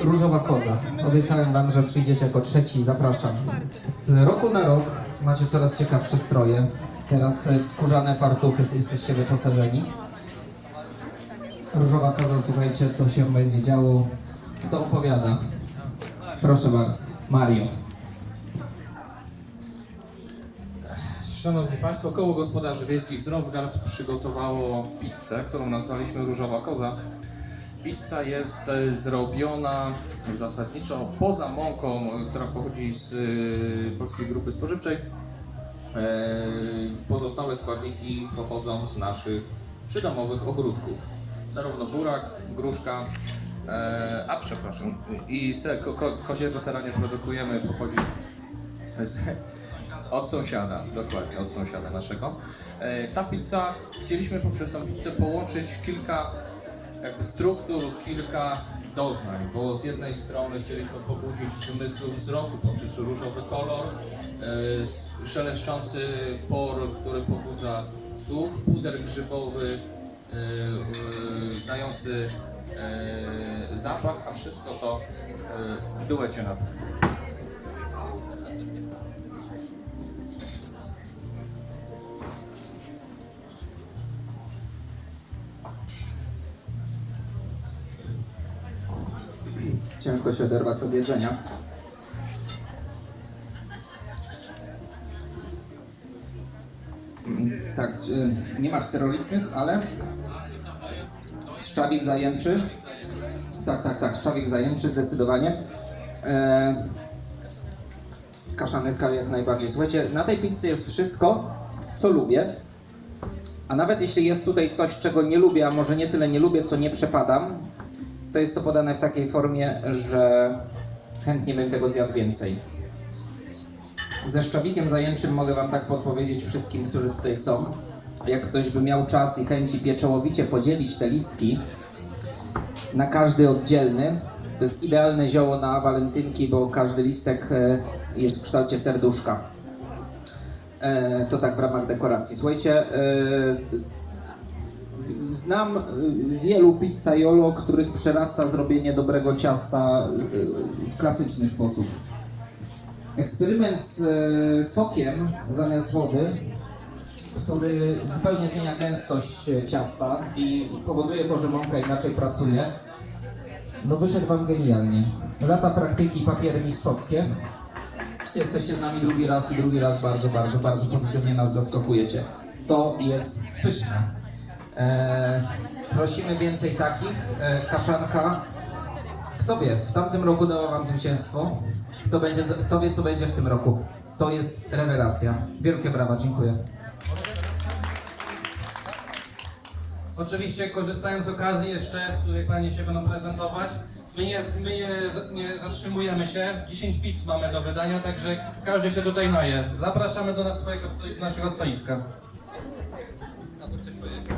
Różowa koza. Obiecałem wam, że przyjdziecie jako trzeci. Zapraszam. Z roku na rok macie coraz ciekawsze stroje. Teraz e, w skórzane fartuchy jesteście wyposażeni. Różowa koza, słuchajcie, to się będzie działo. Kto opowiada? Proszę bardzo. Mario. Szanowni Państwo, Koło Gospodarzy Wiejskich z Rosgard przygotowało pizzę, którą nazwaliśmy Różowa Koza. Pizza jest e, zrobiona zasadniczo poza mąką, która pochodzi z e, Polskiej Grupy Spożywczej. E, Pozostałe składniki pochodzą z naszych przydomowych ogródków. Zarówno burak, gruszka, a przepraszam, i se, ko, ko, koziego produkujemy, pochodzi z, od sąsiada, dokładnie, od sąsiada naszego. Ta pizza, chcieliśmy poprzez tą pizzę połączyć kilka jakby struktur, kilka doznań, bo z jednej strony chcieliśmy pobudzić zmysł wzroku poprzez różowy kolor, e, szeleszczący por, który pobudza słuch, puder grzybowy, e, e, dający zapach, a wszystko to w duecie na pewno. Ciężko się oderwać od jedzenia. Mm, Tak, nie ma czterolistnych, ale szczawik zajęczy. Tak, tak, tak, szczawik zajęczy zdecydowanie. E, jak najbardziej. Słuchajcie, na tej pizzy jest wszystko, co lubię. A nawet jeśli jest tutaj coś, czego nie lubię, a może nie tyle nie lubię, co nie przepadam, to jest to podane w takiej formie, że chętnie bym tego zjadł więcej. Ze szczawikiem zajęczym mogę Wam tak podpowiedzieć wszystkim, którzy tutaj są. Jak ktoś by miał czas i chęci pieczołowicie podzielić te listki na każdy oddzielny, to jest idealne zioło na walentynki, bo każdy listek e, jest w kształcie serduszka. E, To tak w ramach dekoracji. Słuchajcie, e, Znam y, wielu pizzaiolo, których przerasta zrobienie dobrego ciasta y, w klasyczny sposób. Eksperyment z y, sokiem zamiast wody, który zupełnie zmienia gęstość ciasta i powoduje to, że mąka inaczej pracuje, no wyszedł Wam genialnie. Lata praktyki, papiery mistrzowskie. Jesteście z nami drugi raz i drugi raz bardzo, bardzo, bardzo pozytywnie nas zaskakujecie. To jest pyszne. E, prosimy więcej takich. E, kaszanka. Kto wie, w tamtym roku dała Wam zwycięstwo. Kto, będzie, kto wie, co będzie w tym roku. To jest rewelacja. Wielkie brawa, dziękuję. Oczywiście korzystając z okazji jeszcze, w której Panie się będą prezentować, my nie, my nie, nie zatrzymujemy się, 10 pizz mamy do wydania, także każdy się tutaj naje. Zapraszamy do nas swojego, naszego stoiska. A to chcesz powiedzieć?